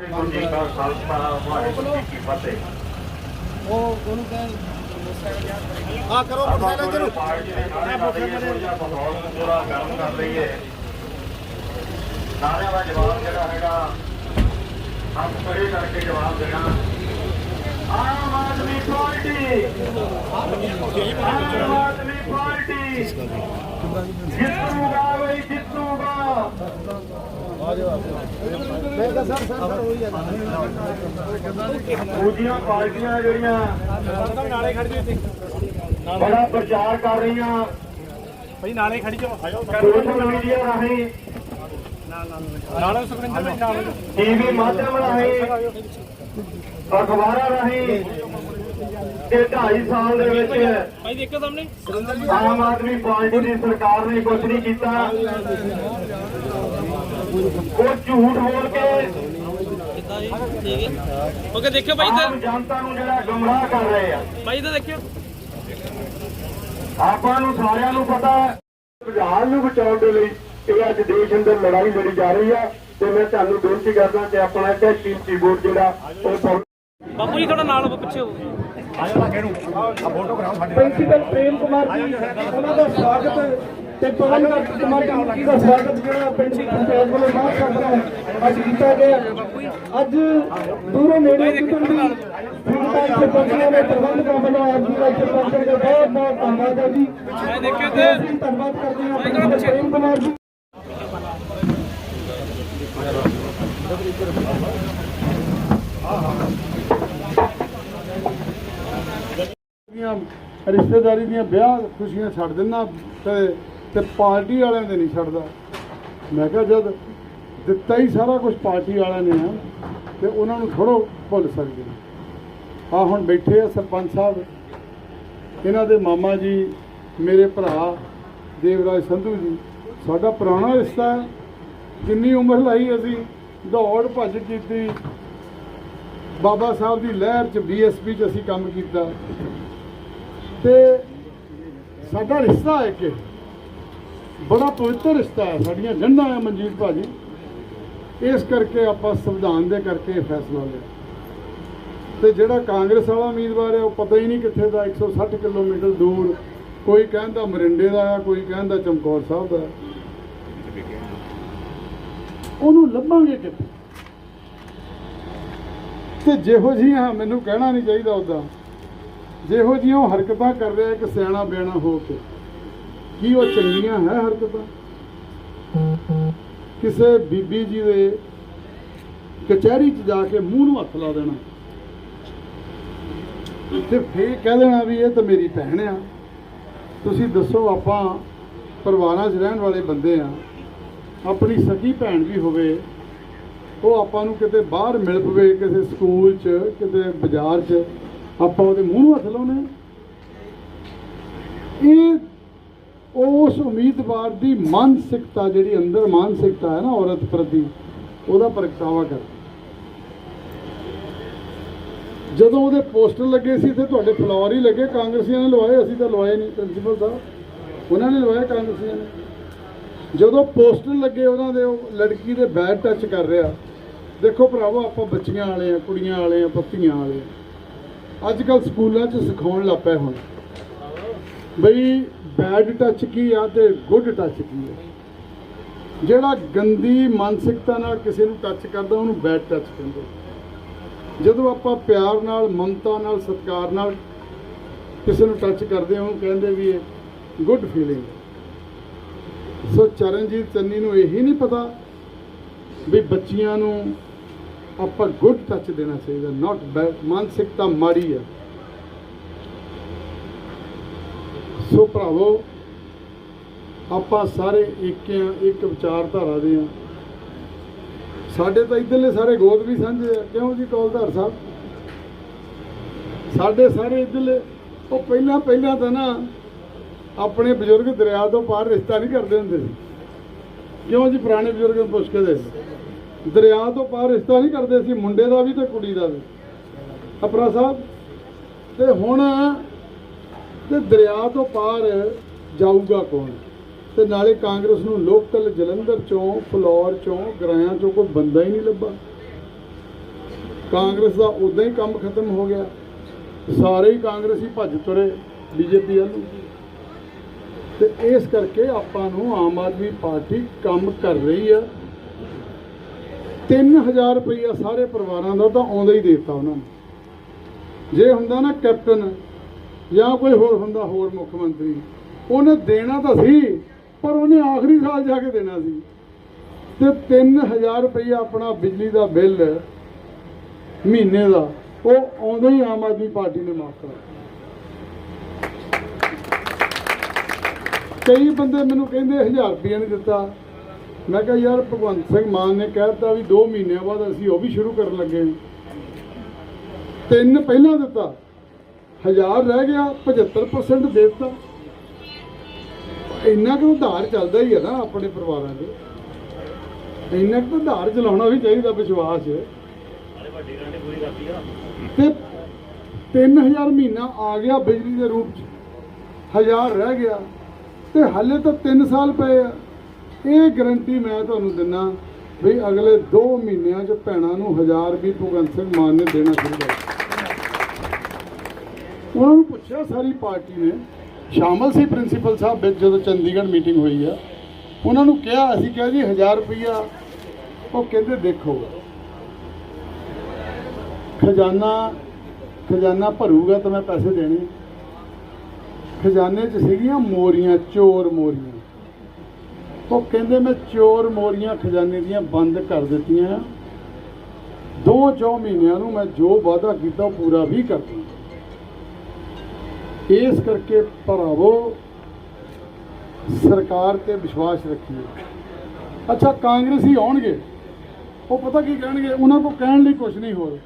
ਜੀ ਕਾ ਖਾਲਸਾ ਵਾਹਿਗੁਰੂ ਜੀ ਕੀ ਫਤਿਹ ਉਹ ਉਹਨੂੰ ਕਹਿ ਹਾਂ ਕਰੋ ਮੋਟਰਸਾਈਕਲ ਚਲੋ ਪਾਰਟੀ ਦੇ ਨਾਰੇ ਮਾਹੌਲ ਨੂੰ ਗਰਮ ਕਰ ਲਈਏ ਨਾਰਿਆਂ ਦਾ ਜਵਾਬ ਜਿਹੜਾ ਹੈਗਾ ਹੱਥ ਖੜੇ ਕਰਕੇ ਜਵਾਬ ਦੇਣਾ ਆਮ ਆਦਮੀ ਪਾਰਟੀ ਆਮ ਆਦਮੀ ਪਾਰਟੀ ਜਿੱਤੂਗਾ ਬਈ ਜਿੱਤੂਗਾ ਮੈਂ ਤਾਂ ਸਰ ਸਰ ਹੋਈ ਜਾਂਦਾ ਦੂਜੀਆਂ ਪਾਰਟੀਆਂ ਜਿਹੜੀਆਂ ਨਾਲੇ ਖੜ ਜਾਓ ਇੱਥੇ ਬੜਾ ਪ੍ਰਚਾਰ ਕਰ ਰਹੀਆਂ। ਭਾਈ ਨਾਲੇ ਖੜੀ ਜਾਓ ਸੋਸ਼ਲ ਮੀਡੀਆ ਰਾਹੀਂ ਨਾਲੇ ਸੁਖਰਿੰਦਰ ਭਾਈ ਨਾਲੇ। ਟੀਵੀ ਮਾਧਿਅਮ ਰਾਹੀਂ ਅਖਬਾਰਾਂ ਰਾਹੀਂ ਤੇ 2.5 ਸਾਲ ਦੇ ਵਿੱਚ ਭਾਈ ਦੇਖੋ ਸਾਹਮਣੇ। ਆਮ ਆਦਮੀ ਪਾਰਟੀ ਦੀ ਸਰਕਾਰ ਨੇ ਕੁਝ ਨਹੀਂ ਕੀਤਾ। ਉਹ ਝੂਠ ਬੋਲ ਕੇ ਓਕੇ ਦੇਖਿਓ ਭਾਈ ਆਮ ਜਨਤਾ ਨੂੰ ਜਿਹੜਾ ਗੁੰਮਰਾਹ ਕਰ ਰਹੇ ਆ। ਭਾਈ ਇੱਧਰ ਦੇਖਿਓ। ਆਪਾਂ ਨੂੰ ਸਾਰਿਆਂ ਨੂੰ ਪਤਾ ਹੈ ਵਿਧਾਨ ਨੂੰ ਬਚਾਉਣ ਦੇ ਲਈ ਇਹ ਅੱਜ ਦੇਸ਼ ਅੰਦਰ ਲੜਾਈ ਲੜੀ ਜਾ ਰਹੀ ਆ ਤੇ ਮੈਂ ਤੁਹਾਨੂੰ ਬੇਨਤੀ ਕਰਦਾ ਕਿ ਆਪਣਾ ਇੱਕ ਕੀਮਤੀ ਵੋਟ ਜਿਹੜਾ ਉਹ ਪਾਓ। ਬਾਪੂ ਜੀ ਥੋੜਾ ਨਾਲ ਪਿੱਛੇ ਹੋ ਪ੍ਰਿੰਸੀਪਲ ਪ੍ਰੇਮ ਕੁਮਾਰ ਜੀ ਉਹਨਾਂ ਦਾ ਸਵਾਗਤ ਤੇ ਪਵਨ ਕੁਮਾਰ ਜੀ ਦਾ ਸਵਾਗਤ ਜਿਹੜਾ ਪਿੰਡ ਦੀ ਪੰਚਾਇਤ ਵੱਲੋਂ ਮਾਨ ਕਰਦਾ ਅੱਜ ਕੀਤਾ ਗਿਆ ਅੱਜ ਦੂਰੋਂ ਨੇੜੇ ਕਿਤੋਂ ਦੀ ਸੰਗਤਾਂ ਇੱਥੇ ਪਹੁੰਚੀਆਂ ਨੇ ਪ੍ਰਬੰਧਕਾਂ ਵੱਲੋਂ ਆਪ ਜੀ ਦਾ ਇੱਥੇ ਪਹੁੰਚਣ ਦਾ ਬਹੁਤ ਬਹੁਤ ਧੰਨਵਾਦ ਹੈ ਜੀ। ਭਾਈ ਦੇਖਿਓ ਤੇ ਧੰਨਵਾਦ ਕਰਦੇ ਹਾਂ ਪ੍ਰੇਮ ਕੁਮਾਰ ਜੀ। ਰਿਸ਼ਤੇਦਾਰੀ ਦੀਆਂ ਵਿਆਹ ਖੁਸ਼ੀਆਂ ਛੱਡ ਦਿੰਨਾ ਤੇ ਤੇ ਪਾਰਟੀ ਵਾਲਿਆਂ ਦੇ ਨਹੀਂ ਛੱਡਦਾ। ਮੈਂ ਕਿਹਾ ਜਦ ਦਿੱਤਾ ਹੀ ਸਾਰਾ ਕੁਝ ਪਾਰਟੀ ਵਾਲਿਆਂ ਨੇ ਆ ਤੇ ਉਹਨਾਂ ਨੂੰ ਥੋੜੋ ਭੁੱਲ ਸਕਦੇ ਆ ਹੁਣ ਬੈਠੇ ਆ ਸਰਪੰਚ ਸਾਹਿਬ। ਇਹਨਾਂ ਦੇ ਮਾਮਾ ਜੀ, ਮੇਰੇ ਭਰਾ ਦੇਵਰਾਜ ਸੰਧੂ ਜੀ, ਸਾਡਾ ਪੁਰਾਣਾ ਰਿਸ਼ਤਾ ਹੈ। ਕਿੰਨੀ ਉਮਰ ਲਾਈ ਅਸੀਂ, ਦੌੜ ਭੱਜ ਕੀਤੀ। ਬਾਬਾ ਸਾਹਿਬ ਦੀ ਲਹਿਰ ਚ ਬੀਐਸਪੀ ਚ ਅਸੀਂ ਕੰਮ ਕੀਤਾ। ਤੇ ਸਾਡਾ ਰਿਸ਼ਤਾ ਹੈ ਕਿ ਬੜਾ ਪਵਿੱਤਰ ਰਿਸ਼ਤਾ ਹੈ ਸਾਡੀਆਂ ਗੰਢਾਂ ਹੈ ਮਨਜੀਤ ਭਾਜੀ। ਇਸ ਕਰਕੇ ਆਪਾਂ ਸੰਵਿਧਾਨ ਦੇ ਕਰਕੇ ਇਹ ਫੈਸਲਾ ਲਿਆ। ਤੇ ਜਿਹੜਾ ਕਾਂਗਰਸ ਵਾਲਾ ਉਮੀਦਵਾਰ ਹੈ, ਉਹ ਪਤਾ ਹੀ ਨਹੀਂ ਕਿੱਥੇ ਦਾ 160 ਕਿਲੋਮੀਟਰ ਦੂਰ। ਕੋਈ ਕਹਿੰਦਾ ਮਰਿੰਡੇ ਦਾ ਆ, ਕੋਈ ਕਹਿੰਦਾ ਚਮਕੌਰ ਸਾਹਿਬ ਦਾ ਉਹਨੂੰ ਲੱਭਾਂਗੇ ਕਿੱਥੇ? ਤੇ ਜਿਹੋ ਜਿਹੀਆਂ ਮੈਨੂੰ ਕਹਿਣਾ ਨਹੀਂ ਚਾਹੀਦਾ ਉਦਾਂ ਜਿਹੋ ਜਿਹੀਆਂ ਉਹ ਹਰਕਤਾਂ ਕਰ ਰਿਹਾ ਇੱਕ ਸਿਆਣਾ ਬਿਆਣਾ ਹੋ ਕੇ। ਕੀ ਉਹ ਚੰਗੀਆਂ ਹੈ ਹਰਕਤਾਂ ਕਿਸੇ ਬੀਬੀ ਜੀ ਦੇ ਕਚਹਿਰੀ 'ਚ ਜਾ ਕੇ ਮੂੰਹ ਨੂੰ ਹੱਥ ਲਾ ਦੇਣਾ। ਤੇ ਫੇਰ ਕਹਿ ਦੇਣਾ ਵੀ ਇਹ ਤਾਂ ਮੇਰੀ ਭੈਣ ਆ। ਤੁਸੀਂ ਦੱਸੋ ਆਪਾਂ ਪਰਿਵਾਰਾਂ 'ਚ ਰਹਿਣ ਵਾਲੇ ਬੰਦੇ ਆ। ਆਪਣੀ ਸਕੀ ਭੈਣ ਵੀ ਹੋਵੇ, ਉਹ ਆਪਾਂ ਨੂੰ ਕਿਤੇ ਬਾਹਰ ਮਿਲ ਪਵੇ, ਕਿਸੇ ਸਕੂਲ 'ਚ, ਕਿਤੇ ਬਾਜ਼ਾਰ 'ਚ, ਆਪਾਂ ਉਹਦੇ ਮੂੰਹ ਨੂੰ ਹੱਥ ਲਾਉਨੇ ਇਹ ਉਸ ਉਮੀਦਵਾਰ ਦੀ ਮਾਨਸਿਕਤਾ, ਜਿਹੜੀ ਅੰਦਰ ਮਾਨਸਿਕਤਾ ਹੈ ਨਾ ਔਰਤ ਪ੍ਰਤੀ, ਉਹਦਾ ਪ੍ਰਗਟਾਵਾ ਕਰ। ਜਦੋਂ ਉਹਦੇ ਪੋਸਟਰ ਲੱਗੇ ਸੀ ਤੇ ਤੁਹਾਡੇ ਫਲੋਰ ਹੀ ਲੱਗੇ, ਕਾਂਗਰਸੀਆਂ ਨੇ ਲਵਾਏ, ਅਸੀਂ ਤਾਂ ਲਵਾਏ ਨਹੀਂ, ਪ੍ਰਿੰਸੀਪਲ ਸਾਹਿਬ। ਉਹਨਾਂ ਨੇ ਲਵਾਏ, ਕਾਂਗਰਸੀਆਂ ਨੇ। ਜਦੋਂ ਪੋਸਟਰ ਲੱਗੇ ਉਹਨਾਂ ਦੇ, ਉਹ ਲੜਕੀ ਦੇ ਬੈਡ ਟੱਚ ਕਰ ਰਿਹਾ। ਦੇਖੋ ਭਰਾਵੋ, ਆਪਾਂ ਬੱਚੀਆਂ ਵਾਲੇ ਆ ਕੁੜੀਆਂ ਵਾਲੇ ਆ ਪੱਤੀਆਂ ਵਾਲੇ ਅੱਜ ਕੱਲ ਸਕੂਲਾਂ 'ਚ ਸਿਖਾਉਣ ਲੱਗ ਪਏ ਹੁਣ। ਬਈ ਬੈਡ ਟੱਚ ਕੀ ਆ ਤੇ ਗੁੱਡ ਟੱਚ ਕੀ ਆ? ਜਿਹੜਾ ਗੰਦੀ ਮਾਨਸਿਕਤਾ ਨਾਲ ਕਿਸੇ ਨੂੰ ਟੱਚ ਕਰਦਾ, ਉਹਨੂੰ ਬੈਡ ਟੱਚ ਕਹਿੰਦੇ ਜਦੋਂ ਆਪਾਂ ਪਿਆਰ ਨਾਲ, ਮਮਤਾ ਨਾਲ, ਸਤਿਕਾਰ ਨਾਲ ਕਿਸੇ ਨੂੰ ਟੱਚ ਕਰਦੇ ਹਾਂ ਉਹਨੂੰ ਕਹਿੰਦੇ ਵੀ ਇਹ good feeling so Charanjit Channi ਨੂੰ ਇਹੀ ਨਹੀਂ ਪਤਾ ਵੀ ਬੱਚਿਆਂ ਨੂੰ ਆਪਾਂ ਗੁੱਡ ਟੱਚ ਦੇਣਾ ਚਾਹੀਦਾ ਨਾਟ ਬੈਡ ਮਾਨਸਿਕਤਾ ਮਾੜੀ ਹੈ ਸੋ ਭਰਾਵੋ, ਆਪਾਂ ਸਾਰੇ ਇੱਕ ਆ ਇੱਕ ਵਿਚਾਰਧਾਰਾ ਦੇ ਆ ਸਾਡੇ ਤਾਂ ਇਧਰਲੇ ਸਾਰੇ ਗੋਦ ਵੀ ਸਾਂਝੇ ਆ। ਕਿਉਂ ਜੀ ਕੌਲਧਾਰ ਸਾਹਿਬ? ਸਾਡੇ ਸਾਰੇ ਇਧਰਲੇ, ਉਹ ਪਹਿਲਾਂ ਪਹਿਲਾਂ ਤਾਂ ਨਾ ਆਪਣੇ ਬਜ਼ੁਰਗ ਦਰਿਆ ਤੋਂ ਪਾਰ ਰਿਸ਼ਤਾ ਨਹੀਂ ਕਰਦੇ ਹੁੰਦੇ ਸੀ। ਕਿਉਂ ਜੀ ਪੁਰਾਣੇ ਬਜ਼ੁਰਗ ਨੂੰ ਪੁੱਛ ਕੇ ਦੇ ਦਰਿਆ ਤੋਂ ਪਾਰ ਰਿਸ਼ਤਾ ਨਹੀਂ ਕਰਦੇ ਸੀ, ਮੁੰਡੇ ਦਾ ਵੀ ਤੇ ਕੁੜੀ ਦਾ ਵੀ। ਅਪਰਾ ਸਾਹਿਬ, ਤੇ ਹੁਣ ਤੇ ਦਰਿਆ ਤੋਂ ਪਾਰ ਜਾਊਗਾ ਕੌਣ? ਤੇ ਨਾਲੇ ਕਾਂਗਰਸ ਨੂੰ ਲੋਕਲ ਜਲੰਧਰ ਚੋਂ, ਫਲੋਰ ਚੋਂ, ਗਰਾਇਆਂ ਚੋਂ ਕੋਈ ਬੰਦਾ ਹੀ ਨਹੀਂ ਲੱਭਾ। ਕਾਂਗਰਸ ਦਾ ਉਦਾਂ ਹੀ ਕੰਮ ਖਤਮ ਹੋ ਗਿਆ। ਸਾਰੇ ਹੀ ਕਾਂਗਰਸੀ ਭੱਜ ਤੁਰੇ ਬੀਜੇਪੀ ਵੱਲ ਨੂੰ। ਤੇ ਇਸ ਕਰਕੇ ਆਪਾਂ ਨੂੰ ਆਮ ਆਦਮੀ ਪਾਰਟੀ ਕੰਮ ਕਰ ਰਹੀ ਆ। 3000 ਰੁਪਈਆ ਸਾਰੇ ਪਰਿਵਾਰਾਂ ਦਾ ਤਾਂ ਆਉਂਦਾ ਹੀ ਦੇਤਾ ਉਹਨਾਂ ਨੂੰ। ਜੇ ਹੁੰਦਾ ਨਾ ਕੈਪਟਨ ਜਾਂ ਕੋਈ ਹੋਰ ਹੁੰਦਾ, ਹੋਰ ਮੁੱਖ ਮੰਤਰੀ, ਉਹਨੇ ਦੇਣਾ ਤਾਂ ਸੀ, ਪਰ ਉਹਨੇ ਆਖਰੀ ਸਾਲ ਜਾ ਕੇ ਦੇਣਾ ਸੀ। ਤੇ 3000 ਰੁਪਈਆ ਆਪਣਾ ਬਿਜਲੀ ਦਾ ਬਿੱਲ ਮਹੀਨੇ ਦਾ, ਉਹ ਆਉਂਦਾ ਹੀ ਆਮ ਆਦਮੀ ਪਾਰਟੀ ਨੇ ਮਾਫ ਕਰਾ ਕਈ ਬੰਦੇ ਮੈਨੂੰ ਕਹਿੰਦੇ 1000 ਰੁਪਈਆ ਨਹੀਂ ਦਿੱਤਾ। ਮੈਂ ਕਿਹਾ, ਯਾਰ, ਭਗਵੰਤ ਸਿੰਘ ਮਾਨ ਨੇ ਕਹਿ ਦਿੱਤਾ ਵੀ 2 ਮਹੀਨਿਆਂ ਬਾਅਦ ਅਸੀਂ ਉਹ ਵੀ ਸ਼ੁਰੂ ਕਰਨ ਲੱਗੇ ਤਿੰਨ ਪਹਿਲਾਂ ਦਿੱਤਾ। 1000 ਰਹਿ ਗਿਆ 75% ਦੇ ਦਿੱਤਾ। ਇੰਨਾ ਕੁ ਉਧਾਰ ਚੱਲਦਾ ਹੀ ਹੈ ਨਾ ਆਪਣੇ ਪਰਿਵਾਰਾਂ 'ਚ ਇੰਨਾ ਕੁ ਉਧਾਰ ਚਲਾਉਣਾ ਵੀ ਚਾਹੀਦਾ ਵਿਸ਼ਵਾਸ। ਤੇ 3000 ਮਹੀਨਾ ਆ ਗਿਆ ਬਿਜਲੀ ਦੇ ਰੂਪ 'ਚ। 1000 ਰਹਿ ਗਿਆ। ਤੇ ਹਾਲੇ ਤਾਂ 3 ਸਾਲ ਪਏ ਆ। ਇਹ ਗਰੰਟੀ ਮੈਂ ਤੁਹਾਨੂੰ ਦਿੰਨਾ ਵੀ ਅਗਲੇ 2 ਮਹੀਨਿਆਂ 'ਚ ਭੈਣਾਂ ਨੂੰ 1000 ਵੀ ਭਗਵੰਤ ਸਿੰਘ ਮਾਨ ਨੇ ਦੇਣਾ ਸ਼ੁਰੂ ਕਰ ਉਹਨਾਂ ਨੂੰ ਪੁੱਛਿਆ, ਸਾਰੀ ਪਾਰਟੀ ਨੇ। ਸ਼ਾਮਲ ਸੀ ਪ੍ਰਿੰਸੀਪਲ ਸਾਹਿਬ ਵਿੱਚ ਜਦੋਂ ਚੰਡੀਗੜ੍ਹ ਮੀਟਿੰਗ ਹੋਈ ਆ। ਉਹਨਾਂ ਨੂੰ ਕਿਹਾ, ਅਸੀਂ ਕਿਹਾ ਜੀ 1000 ਰੁਪਈਆ। ਉਹ ਕਹਿੰਦੇ, ਦੇਖੋ, ਖਜ਼ਾਨਾ ਖਜ਼ਾਨਾ ਭਰੂਗਾ ਤਾਂ ਮੈਂ ਪੈਸੇ ਦੇਣੇ। ਖਜ਼ਾਨੇ 'ਚ ਸੀਗੀਆਂ ਮੋਰੀਆਂ, ਚੋਰ ਮੋਰੀਆਂ। ਉਹ ਕਹਿੰਦੇ, ਮੈਂ ਚੋਰ ਮੋਰੀਆਂ ਖਜ਼ਾਨੇ ਦੀਆਂ ਬੰਦ ਕਰ ਦਿੱਤੀਆਂ। ਦੋ ਚੌ ਮਹੀਨਿਆਂ ਨੂੰ ਮੈਂ ਜੋ ਵਾਅਦਾ ਕੀਤਾ, ਉਹ ਪੂਰਾ ਵੀ ਕਰ ਦੂੰਗਾ ਇਸ ਕਰਕੇ ਭਰਾਵੋ, ਸਰਕਾਰ ਤੇ ਵਿਸ਼ਵਾਸ ਰੱਖੀਏ। ਅੱਛਾ, ਕਾਂਗਰਸੀ ਆਉਣਗੇ। ਉਹ ਪਤਾ ਕੀ ਕਹਿਣਗੇ? ਉਹਨਾਂ ਕੋ ਕਹਿਣ ਲਈ ਕੁਝ ਨਹੀਂ ਹੋਰ।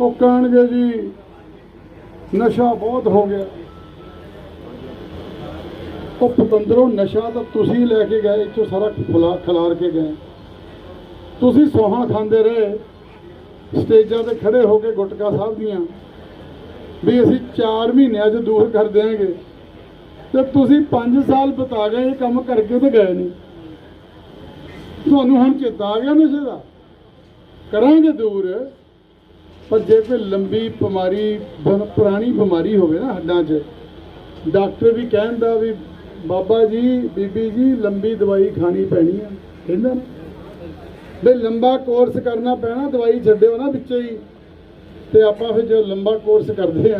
ਉਹ ਕਹਿਣਗੇ ਜੀ, ਨਸ਼ਾ ਬਹੁਤ ਹੋ ਗਿਆ। ਉਹ ਪਤੰਦਰੋਂ, ਨਸ਼ਾ ਤਾਂ ਤੁਸੀਂ ਲੈ ਕੇ ਗਏ, ਇੱਥੋਂ ਸਾਰਾ ਖੁਲਾ, ਖਿਲਾਰ ਕੇ ਗਏ। ਤੁਸੀਂ ਸੋਹਾਂ ਖਾਂਦੇ ਰਹੇ, ਸਟੇਜਾਂ ਤੇ ਖੜੇ ਹੋ ਕੇ ਗੁਟਕਾ ਸਾਹਿਬ ਦੀਆਂ। ਵੀ ਅਸੀਂ 4 ਮਹੀਨਿਆਂ 'ਚ ਦੂਰ ਕਰ ਦਿਆਂਗੇ। ਤੇ ਤੁਸੀਂ 5 ਸਾਲ ਬਤਾ ਗਏ ਇਹ ਕੰਮ ਕਰਕੇ ਤਾਂ ਗਏ ਨਹੀਂ। ਤੁਹਾਨੂੰ ਹੁਣ ਚੇਤਾ ਆ ਗਿਆ ਨਸ਼ੇ ਦਾ? ਕਰਾਂਗੇ ਦੂਰ। ਪਰ ਜੇ ਕੋਈ ਲੰਬੀ ਬਿਮਾਰੀ ਪੁਰਾਣੀ ਬਿਮਾਰੀ ਹੋਵੇ ਨਾ ਹੱਡਾਂ 'ਚ, ਡਾਕਟਰ ਵੀ ਕਹਿੰਦਾ ਵੀ ਬਾਬਾ ਜੀ, ਬੀਬੀ ਜੀ, ਲੰਬੀ ਦਵਾਈ ਖਾਣੀ ਪੈਣੀ ਆ। ਕਹਿੰਦਾ ਨਾ। ਲੰਬਾ ਕੋਰਸ ਕਰਨਾ ਪੈਣਾ, ਦਵਾਈ ਛੱਡਿਓ ਨਾ ਵਿੱਚੇ ਹੀ। ਤੇ ਆਪਾਂ ਫਿਰ ਜੋ ਲੰਬਾ ਕੋਰਸ ਕਰਦੇ ਆ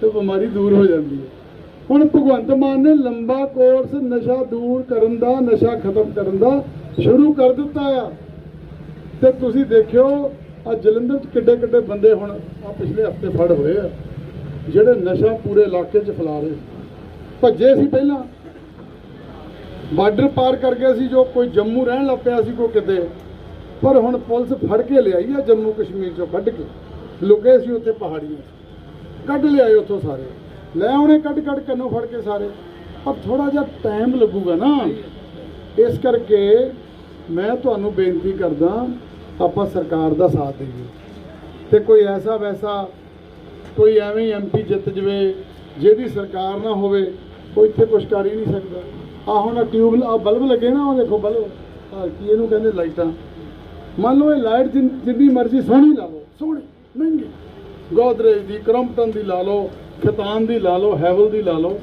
ਤੇ ਬਿਮਾਰੀ ਦੂਰ ਹੋ ਜਾਂਦੀ ਹੈ। ਹੁਣ ਭਗਵੰਤ ਮਾਨ ਨੇ ਲੰਬਾ ਕੋਰਸ ਨਸ਼ਾ ਦੂਰ ਕਰਨ ਦਾ, ਨਸ਼ਾ ਖਤਮ ਕਰਨ ਦਾ ਸ਼ੁਰੂ ਕਰ ਦਿੱਤਾ ਆ। ਤੇ ਤੁਸੀਂ ਦੇਖਿਓ ਆ ਜਲੰਧਰ ਚ ਕਿੱਡੇ ਕਿੱਡੇ ਬੰਦੇ ਹੁਣ ਆ ਪਿਛਲੇ ਹਫ਼ਤੇ ਫੜ ਹੋਏ ਆ, ਜਿਹੜੇ ਨਸ਼ਾ ਪੂਰੇ ਇਲਾਕੇ 'ਚ ਫੈਲਾ ਰਹੇ ਭੱਜੇ ਸੀ ਪਹਿਲਾਂ। ਬਾਰਡਰ ਪਾਰ ਕਰ ਗਿਆ ਸੀ, ਜੋ ਕੋਈ ਜੰਮੂ ਰਹਿਣ ਲੱਗ ਪਿਆ ਸੀ ਕੋਈ ਕਿਤੇ। ਪਰ ਹੁਣ ਪੁਲਿਸ ਫੜ ਕੇ ਲਿਆਈ ਆ ਜੰਮੂ ਕਸ਼ਮੀਰ ਚੋਂ ਕੱਢ ਕੇ। ਲੁਕੇ ਸੀ ਉੱਥੇ ਪਹਾੜੀਆਂ ਕੱਢ ਲਿਆਏ ਉੱਥੋਂ ਸਾਰੇ। ਲੈ ਆਉਣੇ ਕੱਢ ਕੱਢ ਕੰਨੋਂ ਫੜ ਕੇ ਸਾਰੇ। ਪਰ ਥੋੜਾ ਜਿਹਾ ਟਾਈਮ ਲੱਗੂਗਾ ਨਾ। ਇਸ ਕਰਕੇ ਮੈਂ ਤੁਹਾਨੂੰ ਬੇਨਤੀ ਕਰਦਾ, ਆਪਾਂ ਸਰਕਾਰ ਦਾ ਸਾਥ ਦੇਈਏ। ਤੇ ਕੋਈ ਐਸਾ ਵੈਸਾ, ਕੋਈ ਐਵੇਂ ਐਮਪੀ ਜਿੱਤ ਜਵੇ, ਜਿਹਦੀ ਸਰਕਾਰ ਨਾ ਹੋਵੇ ਕੋਈ ਇੱਥੇ ਕੁਛ ਕਰ ਹੀ ਨਹੀਂ ਸਕਦਾ। ਆ ਹੁਣ ਟਿਊਬ ਆ ਬਲਬ ਲੱਗੇ ਨਾ ਉਹ ਦੇਖੋ ਬਲਬ। ਆ ਕੀ ਇਹਨੂੰ ਕਹਿੰਦੇ ਲਾਈਟਾਂ? ਮੰਨ ਲਓ ਇਹ ਲਾਈਟ ਜਿੰਨ- ਜਿੰਨੀ ਮਰਜ਼ੀ ਸੋਹਣੀ ਲਾ ਲਓ। ਸੋਹਣੀ। ਮਹਿੰਗੀ ਗੋਦਰੇਜ ਦੀ, ਕਰੰਪਟਨ ਦੀ ਲਾ ਲਓ, ਖਤਾਨ ਦੀ ਲਾ ਲਓ, ਹੈਵਲ ਦੀ ਲਾ ਲਓ।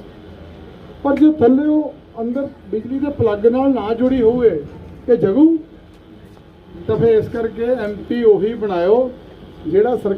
ਪਰ ਜੇ ਥੱਲੇ ਉਹ ਅੰਦਰ ਬਿਜਲੀ ਦੇ ਪਲੱਗ ਨਾਲ ਨਾ ਜੁੜੀ ਹੋਵੇ ਤੇ ਜਗੂ, ਤਾਂ ਫਿਰ ਇਸ ਕਰਕੇ ਐਮਪੀ ਉਹੀ ਬਣਾਇਓ, ਜਿਹੜਾ ਸਰਕਾਰ